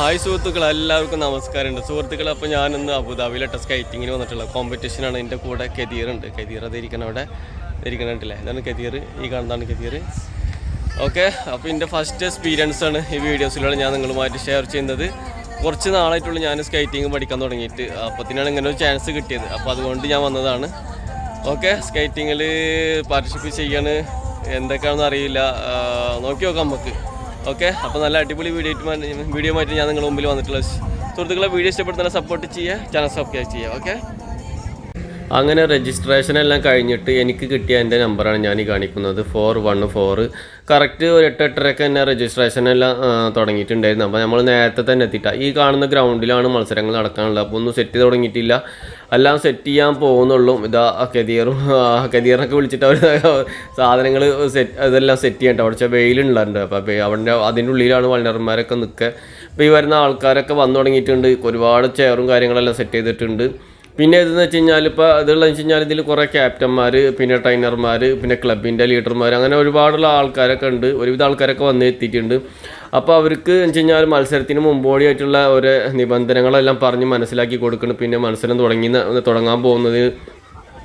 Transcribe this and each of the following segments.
Hi സുഹൃത്തുക്കൾ എല്ലാവർക്കും നമസ്കാരമുണ്ട്. സുഹൃത്തുക്കൾ അപ്പോൾ ഞാനിന്ന് അബുദാബിയിലെ സ്കൈറ്റിങ്ങിന് വന്നിട്ടുള്ള കോമ്പറ്റീഷനാണ് എന്റെ കൂടെ കെതീറുണ്ട് കെതീർ അത് ഇരിക്കണം അവിടെ. ഇരിക്കണുണ്ടല്ലേ? ഇതാണ് കെതീർ. ഈ കാണുന്നതാണ് കെതീർ. ഓക്കെ അപ്പോൾ എന്റെ ഫസ്റ്റ് എക്സ്പീരിയൻസ് ആണ് ഈ വീഡിയോസിലൂടെ ഞാൻ നിങ്ങളുമായിട്ട് ഷെയർ ചെയ്യുന്നത്. കുറച്ച് നാളായിട്ടുള്ള ഞാൻ സ്കൈറ്റിങ് പഠിക്കാൻ തുടങ്ങിയിട്ട്. അപ്പത്തിനാണ് ഇങ്ങനെ ഒരു ചാൻസ് കിട്ടിയത്. അപ്പോൾ അതുകൊണ്ട് ഞാൻ വന്നതാണ്. ഓക്കെ സ്കൈറ്റിങ്ങിൽ പാർട്ടിസിപ്പേറ്റ് ചെയ്യാണ്. എന്തൊക്കെയാണെന്ന് അറിയില്ല. നോക്കി നോക്കാം നമുക്ക്. ഓക്കെ അപ്പോൾ നല്ല അടിപൊളി വീഡിയോ വീഡിയോ ആയിട്ട് ഞാൻ നിങ്ങളുടെ മുമ്പിൽ വന്നിട്ടുള്ള സുഹൃത്തുക്കളെ വീഡിയോ ഇഷ്ടപ്പെടുന്ന സപ്പോർട്ട് ചെയ്യുക. ചാനൽ സബ്സ്ക്രൈബ് ചെയ്യുക ഓക്കെ? അങ്ങനെ രജിസ്ട്രേഷൻ എല്ലാം കഴിഞ്ഞിട്ട് എനിക്ക് കിട്ടിയ എന്റെ നമ്പറാണ് ഞാൻ ഈ കാണിക്കുന്നത്. ഫോർ വൺ ഫോർ കറക്റ്റ് ഒരു എട്ട് എട്ടരക്ക് തന്നെ രജിസ്ട്രേഷൻ എല്ലാം തുടങ്ങിയിട്ടുണ്ടായിരുന്നു. അപ്പോൾ നമ്മൾ നേരത്തെ തന്നെ എത്തിയിട്ട. ഈ കാണുന്ന ഗ്രൗണ്ടിലാണ് മത്സരങ്ങൾ നടക്കാനുള്ളത്. അപ്പോൾ ഒന്നും സെറ്റ് തുടങ്ങിയിട്ടില്ല. എല്ലാം സെറ്റ് ചെയ്യാൻ പോകുന്നുള്ളൂ. ഇതാ കെതിയറും കെതിയറിനൊക്കെ വിളിച്ചിട്ട് അവർ സാധനങ്ങൾ സെറ്റ് ഇതെല്ലാം സെറ്റ് ചെയ്യണ്ട? അവിടെ വെയിലുണ്ടായിരുന്നു. അപ്പോൾ അവിടെ അതിന്റെ ഉള്ളിലാണ് വളണ്ടർമാരൊക്കെ നിൽക്കുക. അപ്പോൾ ഈ വരുന്ന ആൾക്കാരൊക്കെ വന്നു തുടങ്ങിയിട്ടുണ്ട്. ഒരുപാട് ചെയറും കാര്യങ്ങളെല്ലാം സെറ്റ് ചെയ്തിട്ടുണ്ട്. പിന്നെ ഇതെന്ന് വെച്ച് കഴിഞ്ഞാൽ ഇപ്പോൾ അതുള്ളതെന്ന് വെച്ച് കഴിഞ്ഞാൽ ഇതിൽ കുറേ ക്യാപ്റ്റന്മാർ പിന്നെ ട്രെയിനർമാർ പിന്നെ ക്ലബിന്റെ ലീഡർമാർ അങ്ങനെ ഒരുപാടുള്ള ആൾക്കാരൊക്കെ ഉണ്ട്. ഒരുവിധ ആൾക്കാരൊക്കെ വന്ന് എത്തിയിട്ടുണ്ട്. അപ്പോൾ അവർക്ക് എന്ന് വെച്ച് കഴിഞ്ഞാൽ മത്സരത്തിന് മുമ്പോടിയായിട്ടുള്ള ഒരു നിബന്ധനകളെല്ലാം പറഞ്ഞ് മനസ്സിലാക്കി കൊടുക്കണം. പിന്നെ മത്സരം തുടങ്ങി തുടങ്ങാൻ പോകുന്നത്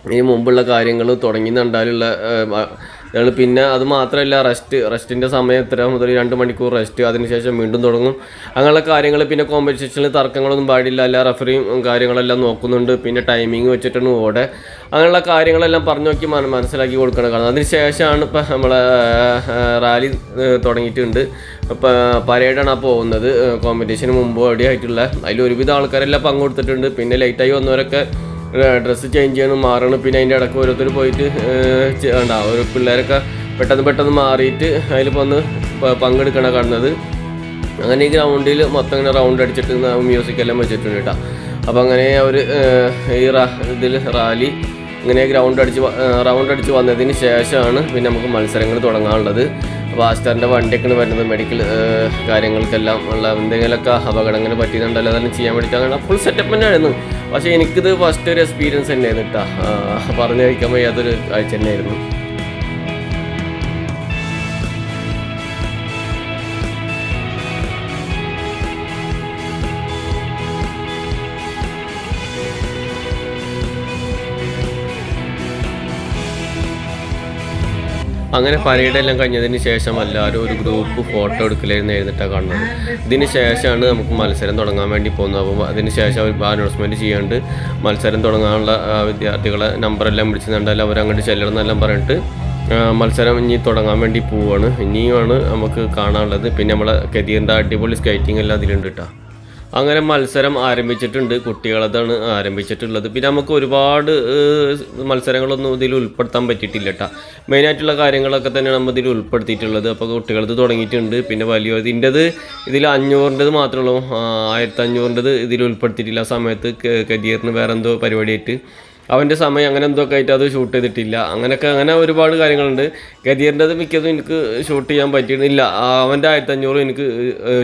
ഇതിന് മുമ്പുള്ള കാര്യങ്ങൾ തുടങ്ങി തുടങ്ങിന്നുണ്ടാലുള്ള ഞങ്ങൾ പിന്നെ അത് മാത്രമല്ല റെസ്റ്റ് റെസ്റ്റിന്റെ സമയം എത്ര മുതൽ രണ്ട് മണിക്കൂർ റെസ്റ്റ് അതിനുശേഷം വീണ്ടും തുടങ്ങും. അങ്ങനെയുള്ള കാര്യങ്ങൾ പിന്നെ കോമ്പറ്റീഷനിൽ തർക്കങ്ങളൊന്നും പാടില്ല. എല്ലാ റഫറിയും കാര്യങ്ങളെല്ലാം നോക്കുന്നുണ്ട്. പിന്നെ ടൈമിങ് വെച്ചിട്ടാണ് ഓടെ. അങ്ങനെയുള്ള കാര്യങ്ങളെല്ലാം പറഞ്ഞു നോക്കി മനസ്സിലാക്കി കൊടുക്കണം. കാരണം അതിനുശേഷമാണ് ഇപ്പം നമ്മളെ റാലി തുടങ്ങിയിട്ടുണ്ട്. ഇപ്പം പരേഡാണ് ആ പോകുന്നത്. കോമ്പറ്റീഷന് മുമ്പ് ആയിട്ടുള്ള അതിൽ ഒരുവിധ ആൾക്കാരെല്ലാം പങ്കെടുത്തിട്ടുണ്ട് പിന്നെ ലേറ്റായി വന്നവരൊക്കെ ഡ്രസ്സ് ചേഞ്ച് ചെയ്യണം മാറണം. പിന്നെ അതിന്റെ ഇടയ്ക്ക് ഓരോരുത്തർ പോയിട്ട് വേണ്ട ഒരു പിള്ളേരൊക്കെ പെട്ടെന്ന് പെട്ടെന്ന് മാറിയിട്ട് അതിൽ വന്ന് പങ്കെടുക്കണം കാണുന്നത്. അങ്ങനെ ഈ ഗ്രൗണ്ടിൽ മൊത്തം ഇങ്ങനെ റൗണ്ട് അടിച്ചിട്ട് മ്യൂസിക് എല്ലാം വെച്ചിട്ടുണ്ട് കേട്ടോ. അപ്പോൾ അങ്ങനെ അവർ ഈ ഇതിൽ റാലി ഇങ്ങനെ ഗ്രൗണ്ട് അടിച്ച് റൗണ്ട് അടിച്ച് വന്നതിന് ശേഷമാണ് പിന്നെ നമുക്ക് മത്സരങ്ങൾ തുടങ്ങാനുള്ളത്. വാസ്റ്ററിന്റെ വണ്ടിയൊക്കെ വരുന്നത് മെഡിക്കൽ കാര്യങ്ങൾക്കെല്ലാം ഉള്ള എന്തെങ്കിലുമൊക്കെ അപകടങ്ങൾ പറ്റിയിട്ടുണ്ടല്ലോ അതെല്ലാം ചെയ്യാൻ വേണ്ടിയിട്ട് അങ്ങനെ ഫുൾ സെറ്റപ്പ് തന്നെയായിരുന്നു. പക്ഷേ എനിക്കിത് ഫസ്റ്റ് ഒരു എക്സ്പീരിയൻസ് തന്നെയായിരുന്നു കേട്ടോ പറഞ്ഞറിയിക്കാൻ വയ്യാത്തൊരു കാഴ്ച തന്നെയായിരുന്നു. അങ്ങനെ പരേഡ് എല്ലാം കഴിഞ്ഞതിന് ശേഷം എല്ലാവരും ഒരു ഗ്രൂപ്പ് ഫോട്ടോ എടുക്കലായിരുന്നു എഴുന്നിട്ടാണ് കാണുന്നത്. ഇതിന് ശേഷമാണ് നമുക്ക് മത്സരം തുടങ്ങാൻ വേണ്ടി പോകുന്നത്. അപ്പോൾ അതിന് ശേഷം അവർ അനൗൺസ്മെന്റ് ചെയ്യാണ്ട് മത്സരം തുടങ്ങാനുള്ള വിദ്യാർത്ഥികളെ നമ്പറെല്ലാം വിളിച്ചിട്ടുണ്ടെങ്കിൽ അവർ അങ്ങോട്ട് ചെല്ലണം എന്നെല്ലാം പറഞ്ഞിട്ട് മത്സരം ഇനി തുടങ്ങാൻ വേണ്ടി പോവുകയാണ് ഇനിയുമാണ് നമുക്ക് കാണാനുള്ളത്. പിന്നെ നമ്മളെ കരിയറിന്റെ അടിപൊളി സ്കേറ്റിംഗ് എല്ലാം അതിലുണ്ട് കേട്ടോ അങ്ങനെ മത്സരം ആരംഭിച്ചിട്ടുണ്ട്. കുട്ടികളതാണ് ആരംഭിച്ചിട്ടുള്ളത്. പിന്നെ നമുക്ക് ഒരുപാട് മത്സരങ്ങളൊന്നും ഇതിൽ ഉൾപ്പെടുത്താൻ പറ്റിയിട്ടില്ല കേട്ടോ മെയിനായിട്ടുള്ള കാര്യങ്ങളൊക്കെ തന്നെയാണ് നമ്മൾ ഇതിൽ ഉൾപ്പെടുത്തിയിട്ടുള്ളത്. അപ്പോൾ കുട്ടികളത് തുടങ്ങിയിട്ടുണ്ട്. പിന്നെ വലിയ ഇതിന്റെത് ഇതിൽ അഞ്ഞൂറിന്റെത് മാത്രമേ ഉള്ളൂ. ആയിരത്തി അഞ്ഞൂറിന്റെത് ഇതിൽ ഉൾപ്പെടുത്തിയിട്ടില്ല. ആ സമയത്ത് കരിയറിന് വേറെ എന്തോ പരിപാടിയായിട്ട് അവന്റെ സമയം അങ്ങനെ എന്തൊക്കെ ആയിട്ട് അത് ഷൂട്ട് ചെയ്തിട്ടില്ല. അങ്ങനെയൊക്കെ അങ്ങനെ ഒരുപാട് കാര്യങ്ങളുണ്ട്. ഗതിയറിന്റെത് മിക്കതും എനിക്ക് ഷൂട്ട് ചെയ്യാൻ പറ്റിയിട്ടില്ല. അവന്റെ ആയിരത്തി അഞ്ഞൂറും എനിക്ക്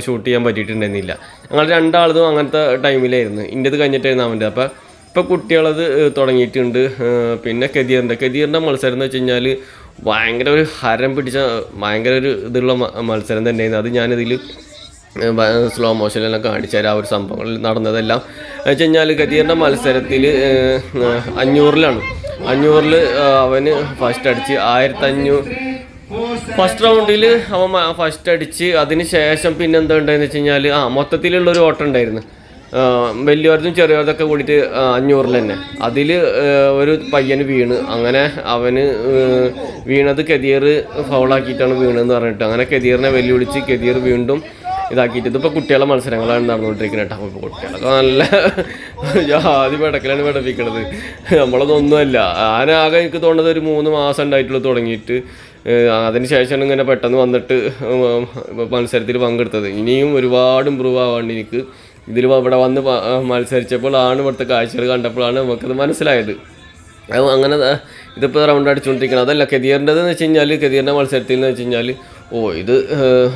ഷൂട്ട് ചെയ്യാൻ പറ്റിയിട്ടുണ്ടായിരുന്നില്ല. ഞങ്ങൾ രണ്ടാളതും അങ്ങനത്തെ ടൈമിലായിരുന്നു ഇന്റെത് കഴിഞ്ഞിട്ടായിരുന്നു അവന്റെ അപ്പോൾ ഇപ്പോൾ കുട്ടികളത് തുടങ്ങിയിട്ടുണ്ട്. പിന്നെ കെതിയറിന്റെ കെതിയറിന്റെ മത്സരം എന്ന് വെച്ച് കഴിഞ്ഞാൽ ഭയങ്കര ഒരു ഹരം പിടിച്ച ഭയങ്കര ഒരു ഇതുള്ള മത്സരം തന്നെയായിരുന്നു. അത് ഞാനിതിൽ സ്ലോ മോഷനിലെല്ലാം കാണിച്ചു ആ ഒരു സംഭവങ്ങളിൽ നടന്നതെല്ലാം. വെച്ച് കഴിഞ്ഞാൽ ഖദീറിന്റെ മത്സരത്തിൽ അഞ്ഞൂറിലാണ്. അഞ്ഞൂറിൽ അവന് ഫസ്റ്റ് അടിച്ച് ആയിരത്തി അഞ്ഞൂറ് ഫസ്റ്റ് റൗണ്ടിൽ അവൻ ഫസ്റ്റ് അടിച്ച് അതിന് ശേഷം പിന്നെ എന്താ ഉണ്ടായെന്ന് വെച്ച് കഴിഞ്ഞാൽ ആ മൊത്തത്തിലുള്ള ഒരു ഓട്ടം ഉണ്ടായിരുന്നു. വലിയവർക്കും ചെറിയവരതൊക്കെ കൂടിയിട്ട് അഞ്ഞൂറിൽ തന്നെ. അതിൽ ഒരു പയ്യന് വീണ്. അങ്ങനെ അവന് വീണത് കെതിയർ ഫൗളാക്കിയിട്ടാണ് വീണെന്ന് പറഞ്ഞിട്ട്. അങ്ങനെ കെതിയറിനെ വെല്ലുവിളിച്ച് കെതിയർ വീണ്ടും ഇതാക്കിയിട്ട് ഇതിപ്പോൾ കുട്ടികളെ മത്സരങ്ങളാണ് നടന്നുകൊണ്ടിരിക്കുന്നത് കേട്ടോ. അപ്പോൾ കുട്ടികളൊക്കെ നല്ല ആദ്യം ഇടക്കലാണ് പഠിപ്പിക്കണത്. നമ്മളതൊന്നും ഒന്നുമല്ല ആനാകെ എനിക്ക് തോന്നുന്നത് ഒരു മൂന്ന് മാസം ഉണ്ടായിട്ടുള്ളൂ തുടങ്ങിയിട്ട്. ഏഹ് അതിന് ശേഷമാണ് ഇങ്ങനെ പെട്ടെന്ന് വന്നിട്ട് മത്സരത്തിൽ പങ്കെടുത്തത്. ഇനിയും ഒരുപാട് ഇമ്പ്രൂവ് ആവാണ്ട് എനിക്ക്. ഇതിൽ ഇവിടെ വന്ന് മത്സരിച്ചപ്പോൾ മത്സരിച്ചപ്പോഴാണ് ഇവിടുത്തെ കാഴ്ചകൾ കണ്ടപ്പോഴാണ് നമുക്കത് മനസ്സിലായത്. അങ്ങനെ ഇതിപ്പോൾ റൗണ്ട് അടിച്ചുകൊണ്ടിരിക്കണം അതല്ല കെതിയറിന്റെതെന്ന് വെച്ച് കഴിഞ്ഞാൽ കെതിയറിന്റെ മത്സരത്തിൽ എന്ന് വെച്ച് കഴിഞ്ഞാൽ ഓ ഇത്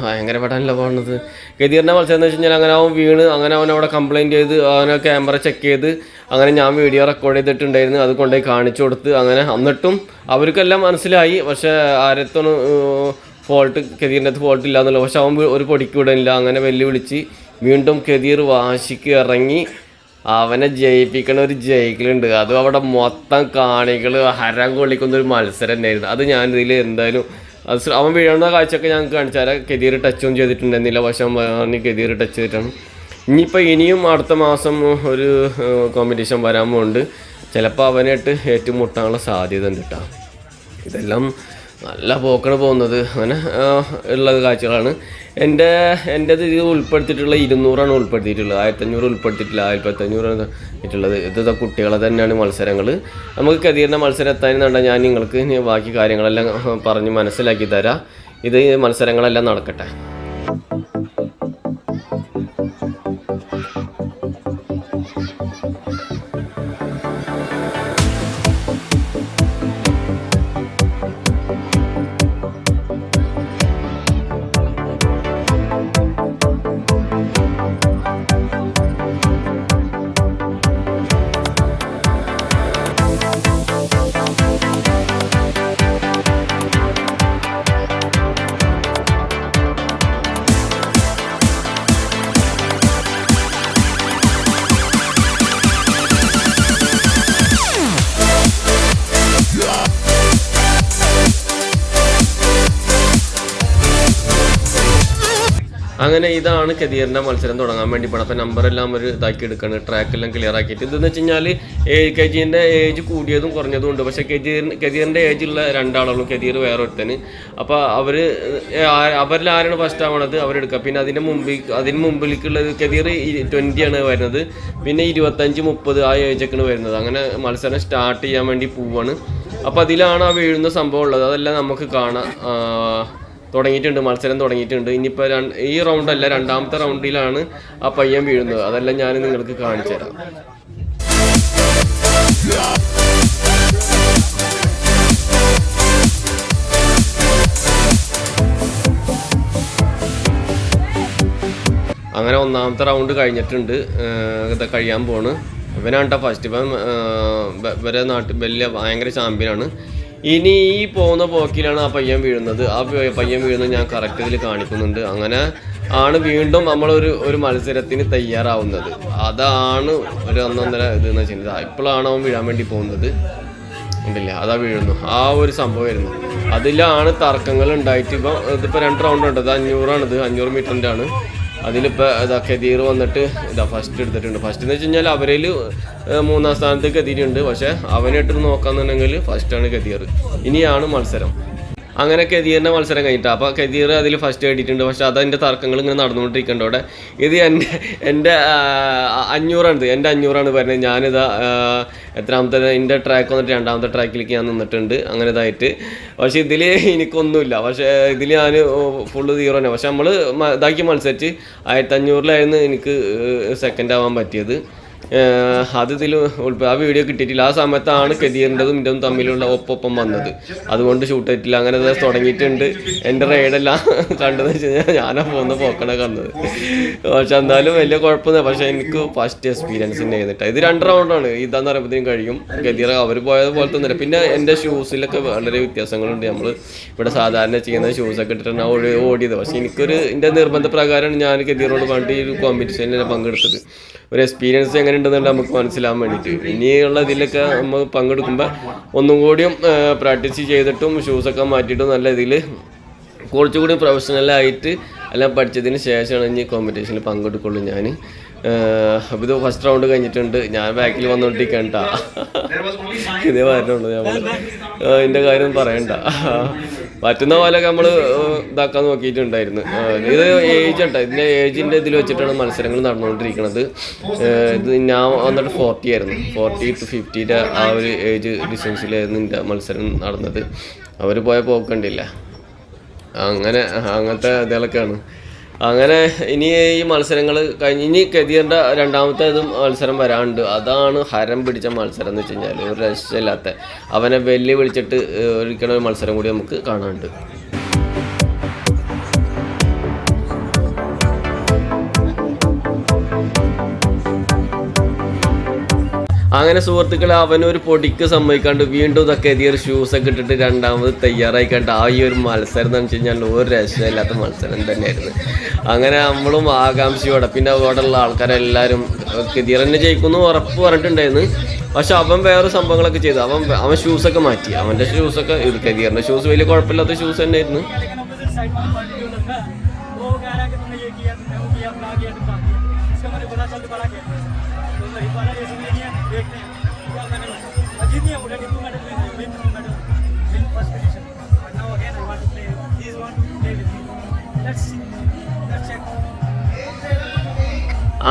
ഭയങ്കര പെടാനല്ല പോകുന്നത് കെതിയറിന്റെ മത്സരം എന്ന് വെച്ച് കഴിഞ്ഞാൽ അങ്ങനെ അവൻ വീണ് അങ്ങനെ അവൻ അവിടെ കംപ്ലയിന്റ് ചെയ്ത് അവനെ ക്യാമറ ചെക്ക് ചെയ്ത് അങ്ങനെ ഞാൻ വീഡിയോ റെക്കോർഡ് ചെയ്തിട്ടുണ്ടായിരുന്നു അത് കൊണ്ടുപോയി കാണിച്ചു കൊടുത്ത് അങ്ങനെ എന്നിട്ടും അവർക്കെല്ലാം മനസ്സിലായി. പക്ഷേ ആരത്തൊന്നും ഫോൾട്ട് കെതിയറിന്റെ അത് ഫോൾട്ട് ഇല്ല എന്നല്ലോ പക്ഷെ അവൻ ഒരു പൊടിക്ക് വിടണില്ല അങ്ങനെ വെല്ലുവിളിച്ച് വീണ്ടും കെതിർ വാശിക്ക് ഇറങ്ങി അവനെ ജയിപ്പിക്കണ ഒരു ജയിക്കലുണ്ട്. അതും അവിടെ മൊത്തം കാണികൾ ഹരം കൊള്ളിക്കുന്ന ഒരു മത്സരം തന്നെയായിരുന്നു. അത് ഞാൻ ഇതിൽ എന്തായാലും അത് അവൻ വീഴുന്ന കാഴ്ചയൊക്കെ കാണിച്ചാൽ കെതിർ ടച്ചും ചെയ്തിട്ടുണ്ടായിരുന്നില്ല പക്ഷെ അവൻ കെതിർ ടച്ച് ചെയ്തിട്ടാണ്. ഇനിയിപ്പോൾ ഇനിയും അടുത്ത മാസം ഒരു കോമ്പറ്റീഷൻ വരാൻ പോകുന്നുണ്ട് ചിലപ്പോൾ അവനായിട്ട് ഏറ്റുമുട്ടാനുള്ള സാധ്യത ഉണ്ട് കേട്ടോ ഇതെല്ലാം നല്ല പോക്കാണ് പോകുന്നത്. അങ്ങനെ ഉള്ള ഉള്ളത് കാഴ്ചകളാണ്. എന്റെ എന്റെത് ഇത് ഉൾപ്പെടുത്തിയിട്ടുള്ള ഇരുന്നൂറാണ് ഉൾപ്പെടുത്തിയിട്ടുള്ളത്. ആയിരത്തഞ്ഞൂറ് ഉൾപ്പെടുത്തിയിട്ടില്ല. ആയിരത്തഞ്ഞൂറാണ് ഇട്ടുള്ളത് ഇത് കുട്ടികളെ തന്നെയാണ് മത്സരങ്ങൾ നമുക്ക് കതീറിന്റെ മത്സരം എത്താനുണ്ട ഞാൻ നിങ്ങൾക്ക് ബാക്കി കാര്യങ്ങളെല്ലാം പറഞ്ഞ് മനസ്സിലാക്കി തരാം. ഇത് മത്സരങ്ങളെല്ലാം നടക്കട്ടെ. അങ്ങനെ ഇതാണ് കെതിയറിന്റെ മത്സരം തുടങ്ങാൻ വേണ്ടി പോകണം അപ്പോൾ നമ്പറെല്ലാം ഒരു ഇതാക്കി എടുക്കണം. ട്രാക്കെല്ലാം ക്ലിയർ ആക്കിയിട്ട്. ഇതെന്ന് വെച്ച് കഴിഞ്ഞാൽ കെ ജിന്റെ ഏജ് കൂടിയതും കുറഞ്ഞതും ഉണ്ട്. പക്ഷേ കെജീറിന് ഏജ് ഏജുള്ള രണ്ടാളുകളും കെതീർ വേറെ ഒരുത്തന്. അപ്പോൾ അവർ അവരിൽ ആരാണ് ഫസ്റ്റ് ആവണത് അവരെടുക്കുക പിന്നെ അതിന്റെ മുമ്പിൽ അതിന് മുമ്പിലേക്കുള്ളത് കെതീർ ട്വന്റിയാണ് വരുന്നത്. പിന്നെ ഇരുപത്തഞ്ച് മുപ്പത് ആ ഏജൊക്കെയാണ് വരുന്നത്. അങ്ങനെ മത്സരം സ്റ്റാർട്ട് ചെയ്യാൻ വേണ്ടി പോവാണ്. അപ്പോൾ അതിലാണ് ആ വീഴുന്ന സംഭവം ഉള്ളത്. അതെല്ലാം നമുക്ക് കാണാം തുടങ്ങിയിട്ടുണ്ട് മത്സരം തുടങ്ങിയിട്ടുണ്ട്. ഇനിയിപ്പോൾ ഈ റൗണ്ട് അല്ല രണ്ടാമത്തെ റൗണ്ടിലാണ് ആ പയ്യൻ വീഴുന്നത്. അതെല്ലാം ഞാൻ നിങ്ങൾക്ക് കാണിച്ചു തരാം. അങ്ങനെ ഒന്നാമത്തെ റൗണ്ട് കഴിഞ്ഞിട്ടുണ്ട്. ഇതൊക്കെ ഇത് കഴിയാൻ പോണ്. ഇവനാണ്ട ഫസ്റ്റ് വ- ഇവരെ നാട്ടിൽ വലിയ ഭയങ്കര ചാമ്പ്യനാണ് ഇനി ഈ പോകുന്ന പോക്കിലാണ് ആ പയ്യൻ വീഴുന്നത്. ആ പയ്യൻ വീഴുന്നത് ഞാൻ കറക്റ്റ് ഇതിൽ കാണിക്കുന്നുണ്ട്. അങ്ങനെ ആണ് വീണ്ടും നമ്മളൊരു ഒരു മത്സരത്തിന് തയ്യാറാവുന്നത്. അതാണ് ഒരു ഒന്നൊന്നര ഇതെന്ന് വെച്ചിട്ടുണ്ടെങ്കിൽ. ഇപ്പോഴാണ് അവൻ വീഴാൻ വേണ്ടി പോകുന്നത്. ഉണ്ടല്ലേ? അതാ വീഴുന്നു. ആ ഒരു സംഭവം വരുന്നു അതിലാണ് തർക്കങ്ങൾ ഉണ്ടായിട്ട് ഇപ്പം ഇതിപ്പോൾ രണ്ട് റൗണ്ട് ഉണ്ട്. ഇത് അഞ്ഞൂറാണിത് അഞ്ഞൂറ് മീറ്ററിന്റെ ആണ് അതിലിപ്പോൾ ഇതാ കെതീർ വന്നിട്ട് ഇതാ ഫസ്റ്റ് എടുത്തിട്ടുണ്ട്. ഫസ്റ്റ് എന്ന് വെച്ച് കഴിഞ്ഞാൽ അവരിൽ മൂന്നാം സ്ഥാനത്ത് കെതീരുണ്ട് പക്ഷേ അവനെ അവനായിട്ട് നോക്കാന്നുണ്ടെങ്കിൽ ഫസ്റ്റാണ് കെതീർ ഇനിയാണ് മത്സരം. അങ്ങനെ കെതീറിന്റെ മത്സരം കഴിഞ്ഞിട്ട്. അപ്പോൾ കെതീർ അതിൽ ഫസ്റ്റ് നേടിയിട്ടുണ്ട്. പക്ഷേ അതതിന്റെ തർക്കങ്ങൾ ഇങ്ങനെ നടന്നുകൊണ്ടിരിക്കേണ്ട അവിടെ. ഇത് എന്റെ എന്റെ അഞ്ഞൂറാണ് അഞ്ഞൂറാണിത് എന്റെ അഞ്ഞൂറാണ് വരുന്നത്. ഞാനിത് എത്രാമത്തെ എന്റെ ട്രാക്ക് വന്നിട്ട് രണ്ടാമത്തെ ട്രാക്കിലേക്ക് ഞാൻ നിന്നിട്ടുണ്ട്. അങ്ങനെ ഇതായിട്ട്. പക്ഷേ ഇതിൽ എനിക്കൊന്നുമില്ല. പക്ഷേ ഇതിൽ ഞാൻ ഫുള്ള് സീറോ തന്നെ. പക്ഷെ നമ്മൾ ഇതാക്കി മത്സരിച്ച് ആയിരത്തഞ്ഞൂറിലായിരുന്നു എനിക്ക് സെക്കൻഡ് ആവാൻ പറ്റിയത്. അത് ഇതിൽ ആ വീഡിയോ കിട്ടിയിട്ടില്ല. ആ സമയത്താണ് കെതിയറിന്റെതും ഇതും തമ്മിലുള്ള ഒപ്പൊപ്പം വന്നത്. അതുകൊണ്ട് ഷൂട്ട് ചെയ്തിട്ടില്ല അങ്ങനെ അത് തുടങ്ങിയിട്ടുണ്ട്. എന്റെ റൈഡെല്ലാം കണ്ടതെന്ന് വെച്ച് കഴിഞ്ഞാൽ ഞാനാ പോകുന്ന പോക്കണ കണ്ടത്. പക്ഷെ എന്നാലും വലിയ കുഴപ്പമൊന്നുമില്ല. പക്ഷേ എനിക്ക് ഫസ്റ്റ് എക്സ്പീരിയൻസ് തന്നെ ചെയ്തിട്ട് ഇത് രണ്ട് റൗണ്ടാണ് ഇതാന്ന് പറയുമ്പോഴത്തേക്കും കഴിയും. ഗതിറ അവർ പോയത് പോലെ തന്നെ പിന്നെ എന്റെ ഷൂസിലൊക്കെ വളരെ വ്യത്യാസങ്ങളുണ്ട്. നമ്മൾ ഇവിടെ സാധാരണ ചെയ്യുന്ന ഷൂസൊക്കെ ഇട്ടിട്ടാണ് ഓടി ഓടിയത്. പക്ഷേ എനിക്കൊരു എന്റെ നിർബന്ധ പ്രകാരമാണ് ഞാൻ ഗതിയറോട് വേണ്ടി ഒരു കോമ്പറ്റീഷനിൽ പങ്കെടുത്തത്. ഒരു എക്സ്പീരിയൻസ് എങ്ങനെ ഉണ്ടെന്നുള്ളത് നമുക്ക് മനസ്സിലാവാൻ വേണ്ടിയിട്ട്. ഇനിയുള്ള ഇതിലൊക്കെ നമ്മൾ പങ്കെടുക്കുമ്പോൾ ഒന്നും കൂടിയും പ്രാക്ടീസ് ചെയ്തിട്ടും ഷൂസൊക്കെ മാറ്റിയിട്ടും നല്ല ഇതിൽ കുറച്ചുകൂടി പ്രൊഫഷണലായിട്ട് എല്ലാം പഠിച്ചതിന് ശേഷമാണ് ഇനി കോമ്പറ്റീഷനിൽ പങ്കെടുക്കുള്ളൂ ഞാൻ അപ്പോൾ ഇത് ഫസ്റ്റ് റൗണ്ട് കഴിഞ്ഞിട്ടുണ്ട്. ഞാൻ ബാക്കിൽ വന്നുകൊണ്ടിരിക്കണ്ട ഇതേ പറഞ്ഞുള്ളൂ ഞാൻ എന്റെ കാര്യം പറയണ്ട. പറ്റുന്ന പോലെ നമ്മൾ ഇതാക്കാൻ നോക്കിയിട്ടുണ്ടായിരുന്നു. ഇത് ഏജ് ഉണ്ട് ഇതിന്റെ ഏജിന്റെ ഇതിൽ വെച്ചിട്ടാണ് മത്സരങ്ങൾ നടന്നുകൊണ്ടിരിക്കുന്നത് ഇത് ഞാൻ വന്നിട്ട് ഫോർട്ടി ആയിരുന്നു. ഫോർട്ടി ടു ഫിഫ്റ്റിയുടെ ആ ഒരു ഏജ് ഡിസ്റ്റൻസിലായിരുന്നു എന്റെ മത്സരം നടന്നത്. അവർ പോയ പോക്കണ്ടില്ല. അങ്ങനെ അങ്ങനത്തെ ഇതൊക്കെയാണ് അങ്ങനെ ഇനി ഈ മത്സരങ്ങൾ കഴിഞ്ഞ് ഇനി കെതിയറിന്റെ രണ്ടാമത്തെ ഇതും മത്സരം വരാനുണ്ട്. അതാണ് ഹരം പിടിച്ച മത്സരം എന്ന് വെച്ച് കഴിഞ്ഞാൽ ഒരു രക്ഷയില്ലാത്ത അവനെ വെല്ലുവിളിച്ചിട്ട് ഒരിക്കണ ഒരു മത്സരം കൂടി നമുക്ക് കാണാനുണ്ട്. അങ്ങനെ സുഹൃത്തുക്കൾ അവനൊരു പൊടിക്ക് സമ്മതിക്കാണ്ട് വീണ്ടും ഇതൊക്കെ എതിയൊരു ഷൂസൊക്കെ ഇട്ടിട്ട് രണ്ടാമത് തയ്യാറായി കണ്ട് ആ ഈ ഒരു മത്സരം എന്ന് വെച്ച് കഴിഞ്ഞാൽ ഒരു രക്ഷയില്ലാത്ത മത്സരം തന്നെയായിരുന്നു. അങ്ങനെ നമ്മളും ആകാംക്ഷയോടെ പിന്നെ അവിടെയുള്ള ആൾക്കാരെല്ലാവരും കെതിയർ തന്നെ ജയിക്കുന്നു ഉറപ്പ് പറഞ്ഞിട്ടുണ്ടായിരുന്നു. പക്ഷെ അവൻ വേറെ സംഭവങ്ങളൊക്കെ ചെയ്തു. അവൻ അവൻ ഷൂസൊക്കെ മാറ്റി. അവന്റെ ഷൂസൊക്കെ ഇത് കെതിയറിന്റെ ഷൂസ് വലിയ കുഴപ്പമില്ലാത്ത ഷൂസ് തന്നെയായിരുന്നു.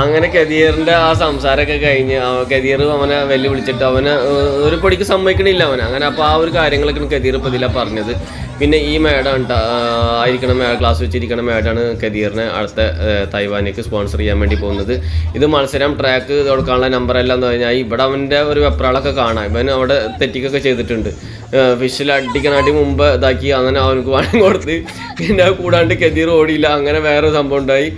അങ്ങനെ കെതിയറിന്റെ ആ സംസാരമൊക്കെ കഴിഞ്ഞ് കെതിയർ അവനെ വെല്ലു വിളിച്ചിട്ട് അവന് ഒരു പൊടിക്ക് സമ്മതിക്കണില്ല അവൻ അങ്ങനെ അപ്പോൾ ആ ഒരു കാര്യങ്ങളൊക്കെ കെതിയർ ഇപ്പോൾ ഇതിലാണ് പറഞ്ഞത്. പിന്നെ ഈ മേഡം ഉണ്ട് ആയിരിക്കണ മേ ക്ലാസ് വെച്ചിരിക്കണ മേഡാണ് കെതിയറിനെ അടുത്ത തൈവാനിലേക്ക് സ്പോൺസർ ചെയ്യാൻ വേണ്ടി പോകുന്നത്. ഇത് മത്സരം ട്രാക്ക് കൊടുക്കാനുള്ള നമ്പർ എല്ലാം എന്ന് പറഞ്ഞാൽ ഇവിടെ അവന്റെ ഒരു വെപ്രാളൊക്കെ കാണാം. ഇവൻ അവിടെ തെറ്റിക്കൊക്കെ ചെയ്തിട്ടുണ്ട്. ഫിഷിൽ അടിക്കണാട്ടി മുമ്പ് ഇതാക്കി അങ്ങനെ അവനക്ക് വാങ്ങി കൊടുത്ത് പിന്നെ കൂടാണ്ട് കെതിയർ ഓടിയില്ല. അങ്ങനെ വേറെ സംഭവം ഉണ്ടായി.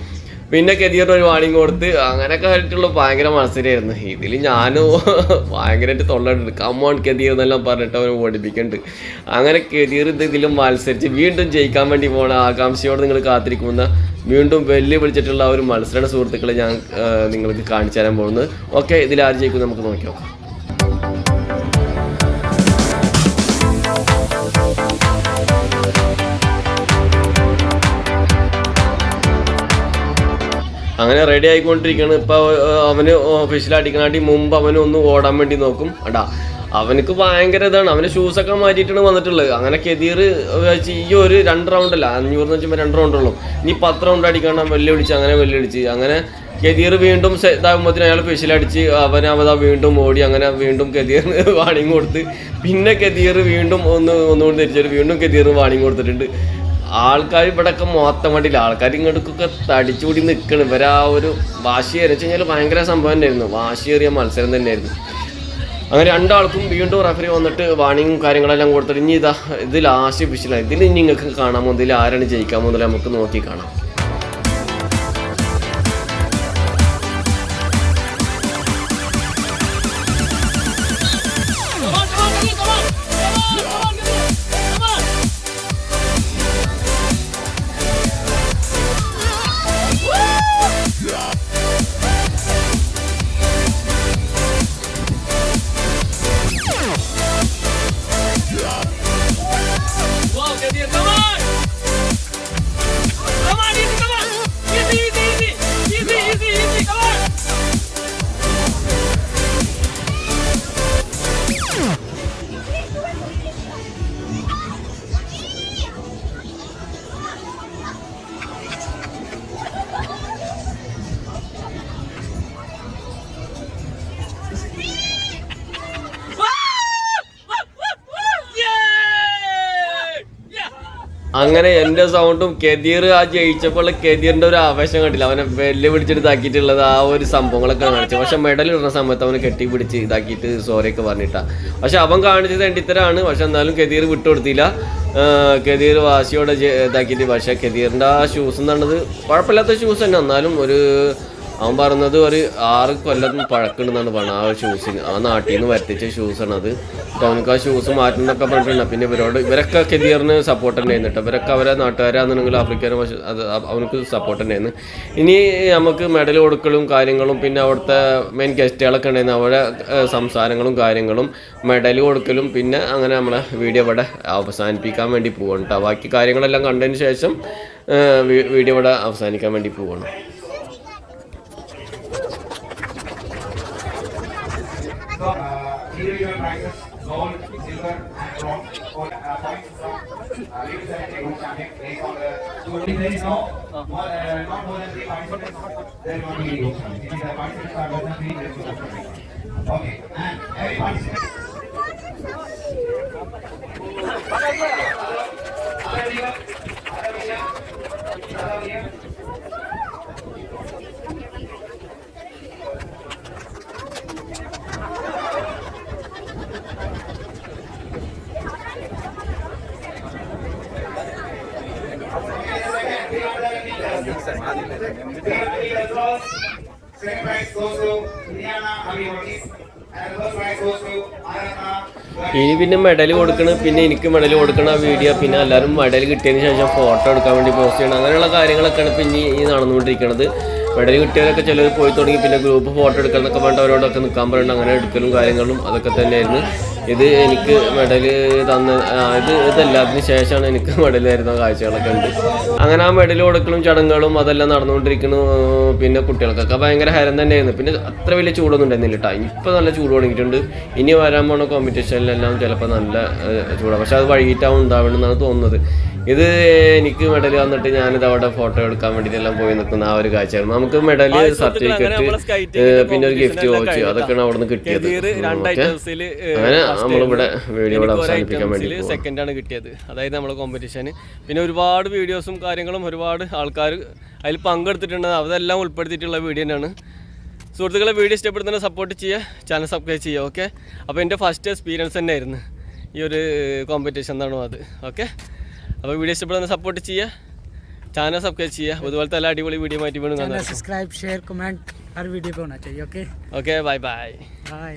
പിന്നെ കെതിയറിന് ഒരു വാണിംഗ് കൊടുത്ത് അങ്ങനെയൊക്കെ ആയിട്ടുള്ള ഭയങ്കര മത്സരമായിരുന്നു ഇതിൽ ഞാനും ഭയങ്കരമായിട്ട് തൊള്ളിട്ടുണ്ട് കമ്മോൺ കെതിയർ എന്നെല്ലാം പറഞ്ഞിട്ട് അവനെ ഓടിപ്പിക്കുന്നുണ്ട് അങ്ങനെ കെതിയർ ഇതിലും മത്സരിച്ച് വീണ്ടും ജയിക്കാൻ വേണ്ടി പോണ. ആകാംക്ഷയോട് നിങ്ങൾ കാത്തിരിക്കുന്ന വീണ്ടും വെല്ലു വിളിച്ചിട്ടുള്ള ആ ഒരു മത്സര സുഹൃത്തുക്കളെ ഞാൻ നിങ്ങൾക്ക് കാണിച്ചു തരാൻ പോകുന്നത്. ഓക്കെ ഇതിൽ ആര് ജയിക്കും നമുക്ക് നോക്കി നോക്കാം. അങ്ങനെ റെഡി ആയിക്കൊണ്ടിരിക്കുകയാണ് ഇപ്പൊ ഏഹ്, അവന് ഒഫീഷ്യൽ അടിക്കണാട്ടി മുമ്പ് അവന് ഒന്ന് ഓടാൻ വേണ്ടി നോക്കും. അടാ അവനക്ക് ഭയങ്കര ഇതാണ്. അവന് ഷൂസൊക്കെ മാറ്റിയിട്ടാണ് വന്നിട്ടുള്ളത്. അങ്ങനെ കെതിർ ഈ ഒരു രണ്ട് റൗണ്ട് അല്ല അഞ്ഞൂറ് വെച്ചാൽ രണ്ട് റൗണ്ട് ഉള്ളൂ. ഇനി പത്ത് റൗണ്ട് അടിക്കണം വെല്ലുവിളിച്ച് അങ്ങനെ വെല്ലുവിളിച്ച് അങ്ങനെ കെതിർ വീണ്ടും ഇതാകുമ്പോഴത്തേന് അയാൾ ഫിഷിൽ അടിച്ച് അവൻ അവതാ വീണ്ടും ഓടി അങ്ങനെ വീണ്ടും കെതിയറിന് വാണിങ് കൊടുത്ത്. പിന്നെ കെതിയർ വീണ്ടും ഒന്ന് ഒന്നുകൊണ്ട് തിരിച്ചിട്ട് വീണ്ടും കെതിയർ വാണിങ് കൊടുത്തിട്ടുണ്ട്. ആൾക്കാർ ഇവിടെയൊക്കെ മൊത്തം വണ്ടിയില്ല ആൾക്കാർ ഇങ്ങോട്ടൊക്കെ തടിച്ചുകൂടി നിൽക്കണം ഇവരാ ഒരു വാശി എന്ന് വെച്ച് കഴിഞ്ഞാൽ ഭയങ്കര സംഭവം തന്നെയായിരുന്നു. വാശിയേറിയ മത്സരം തന്നെയായിരുന്നു. അങ്ങനെ രണ്ടാൾക്കും വീണ്ടും റെഫറി വന്നിട്ട് വാണിങ്ങും കാര്യങ്ങളെല്ലാം കൊടുത്തിട്ട് ഇനി ഇതാ ഇത് ലാസ്റ്റ് ഫിഷിലാണ് ഇതിൽ നിങ്ങൾക്ക് കാണാമോ ഇതിൽ ആരാണ് ജയിക്കാൻ പോകുന്നത് നമുക്ക് നോക്കി കാണാം. അങ്ങനെ എന്റെ സൗണ്ടും കെതീർ ആ ജയിച്ചപ്പോൾ കെതീറിന്റെ ഒരു ആവേശം കണ്ടില്ല. അവനെ വെല്ലു പിടിച്ചിട്ട് ഇതാക്കിയിട്ടുള്ളത് ആ ഒരു സംഭവങ്ങളൊക്കെ കാണിച്ചു പക്ഷെ മെഡൽ ഇടുന്ന സമയത്ത് അവനെ കെട്ടി പിടിച്ച് ഇതാക്കിയിട്ട് സോറിയൊക്കെ പറഞ്ഞിട്ടാ. പക്ഷെ അവൻ കാണിച്ചത് എണ്ടിത്തരാണ് പക്ഷെ എന്നാലും കെതീർ വിട്ടുകൊടുത്തില്ല. കെതീർ വാശിയോടെ ഇതാക്കിയിട്ട്. പക്ഷെ കെതീറിന്റെ ആ ഷൂസ് എന്ന് പറഞ്ഞത് കുഴപ്പമില്ലാത്ത ഷൂസ് തന്നെ. എന്നാലും ഒരു അവൻ പറഞ്ഞത് ഒരു ആറ് കൊല്ലം പഴക്കുണ്ടെന്നാണ് പറഞ്ഞത്. ആ ഷൂസിന് ആ നാട്ടിൽ നിന്ന് വരുത്തിച്ച ഷൂസാണ് അത്. അപ്പോൾ അവനക്ക് ആ ഷൂസ് മാറ്റുന്നൊക്കെ പറഞ്ഞിട്ടുണ്ട്. പിന്നെ ഇവരോട് ഇവരൊക്കെ കെതിയറിന് സപ്പോർട്ട് തന്നെയായിരുന്നു കേട്ടോ ഇവരൊക്കെ അവരെ നാട്ടുകാരാണെന്നുണ്ടെങ്കിൽ ആഫ്രിക്കാരും പക്ഷേ അത് അവനക്ക് സപ്പോർട്ട് തന്നെയായിരുന്നു ഇനി നമുക്ക് മെഡൽ കൊടുക്കലും കാര്യങ്ങളും പിന്നെ അവിടുത്തെ മെയിൻ ഗസ്റ്റുകളൊക്കെ ഉണ്ടായിരുന്നു. അവരുടെ സംസാരങ്ങളും കാര്യങ്ങളും മെഡൽ കൊടുക്കലും പിന്നെ അങ്ങനെ നമ്മളെ വീഡിയോ ഇവിടെ അവസാനിപ്പിക്കാൻ വേണ്ടി പോകണം കേട്ടോ ബാക്കി കാര്യങ്ങളെല്ലാം കണ്ടതിന് ശേഷം വീഡിയോ ഇവിടെ അവസാനിക്കാൻ വേണ്ടി പോകണം So, uh, here are your prizes, gold, silver, and bronze. All uh, points from uh, ladies and gentlemen champion based on the. So, if there is no more, uh, not more than three participants, there will not be any group. If the participants are less than three, there is no group champion. Okay, and every participant. ഇനി പിന്നെ medal കൊടുക്കണ പിന്നെ എനിക്ക് medal കൊടുക്കണ video പിന്നെ എല്ലാവരും medal കിട്ടിയതിന് ശേഷം ഫോട്ടോ എടുക്കാൻ വേണ്ടി പോസ്റ്റ് ചെയ്യണം. അങ്ങനെയുള്ള കാര്യങ്ങളൊക്കെയാണ് പിന്നെ ഈ നടന്നുകൊണ്ടിരിക്കുന്നത് മെഡൽ കിട്ടിയവരൊക്കെ ചിലർ പോയി തുടങ്ങി പിന്നെ ഗ്രൂപ്പ് ഫോട്ടോ എടുക്കണം എന്നൊക്കെ പറഞ്ഞിട്ട് അവരോടൊക്കെ നിൽക്കാൻ പറയുന്നുണ്ട് അങ്ങനെ എടുക്കലും കാര്യങ്ങളും അതൊക്കെ തന്നെയായിരുന്നു. ഇത് എനിക്ക് മെഡൽ തന്ന ഇത് ഇതെല്ലാത്തിന് ശേഷമാണ് എനിക്ക് മെഡൽ തരുന്ന കാഴ്ചകളൊക്കെ ഉണ്ട്. അങ്ങനെ ആ മെഡൽ കൊടുക്കലും ചടങ്ങുകളും അതെല്ലാം നടന്നുകൊണ്ടിരിക്കുന്നു. പിന്നെ കുട്ടികൾക്കൊക്കെ ഭയങ്കര ഹരം തന്നെയായിരുന്നു. പിന്നെ അത്ര വലിയ ചൂടൊന്നും ഉണ്ടായിരുന്നില്ല കേട്ടോ ഇപ്പം നല്ല ചൂട് തുടങ്ങിയിട്ടുണ്ട്. ഇനി വരാൻ പോണ കോമ്പറ്റീഷനിലെല്ലാം ചിലപ്പോൾ നല്ല ചൂടാണ് പക്ഷെ അത് വൈകിട്ടാവും ഉണ്ടാവണമെന്നാണ് തോന്നുന്നത്. ഇത് എനിക്ക് മെഡൽ വന്നിട്ട് ഞാനിത് അവിടെ ഫോട്ടോ എടുക്കാൻ വേണ്ടിയിട്ടെല്ലാം പോയി നിൽക്കുന്ന ആ ഒരു കാഴ്ചയാണ് നമുക്ക് മെഡൽ സർട്ടിഫിക്കറ്റ് പിന്നെ ഒരു ഗിഫ്റ്റ് വാച്ച് അതൊക്കെയാണ് അവിടെ നിന്ന് കിട്ടിയത് അങ്ങനെ നമ്മളിവിടെ വീഡിയോ ഇവിടെ അവസാനിപ്പിക്കാൻ വേണ്ടി പോകും സെക്കൻഡ് ആണ് കിട്ടിയത് അതായത് നമ്മളെ കോമ്പറ്റീഷന് പിന്നെ ഒരുപാട് വീഡിയോസും കാര്യങ്ങളും ഒരുപാട് ആൾക്കാർ അതിൽ പങ്കെടുത്തിട്ടുണ്ട് അതെല്ലാം ഉൾപ്പെടുത്തിയിട്ടുള്ള വീഡിയോ തന്നെയാണ് സുഹൃത്തുക്കളെ വീഡിയോ ഇഷ്ടപ്പെടുന്നതിനെ സപ്പോർട്ട് ചെയ്യുക ചാനൽ സബ്സ്ക്രൈബ് ചെയ്യുക ഓക്കെ അപ്പോൾ എൻ്റെ ഫസ്റ്റ് എക്സ്പീരിയൻസ് തന്നെയായിരുന്നു ഈ ഒരു കോമ്പറ്റീഷൻ എന്നാണ് അത് ഓക്കെ അപ്പോൾ വീഡിയോ ഇഷ്ടപ്പെടുന്ന സപ്പോർട്ട് ചെയ്യുക ചാനൽ സബ്സ്ക്രൈബ് ചെയ്യുക അതുപോലത്തെ എല്ലാ അടിപൊളി വീഡിയോ മാറ്റി വീണ്ടും കാണാം सब्सक्राइब शेयर कमेंट हर वीडियो पे होना चाहिए okay okay bye bye bye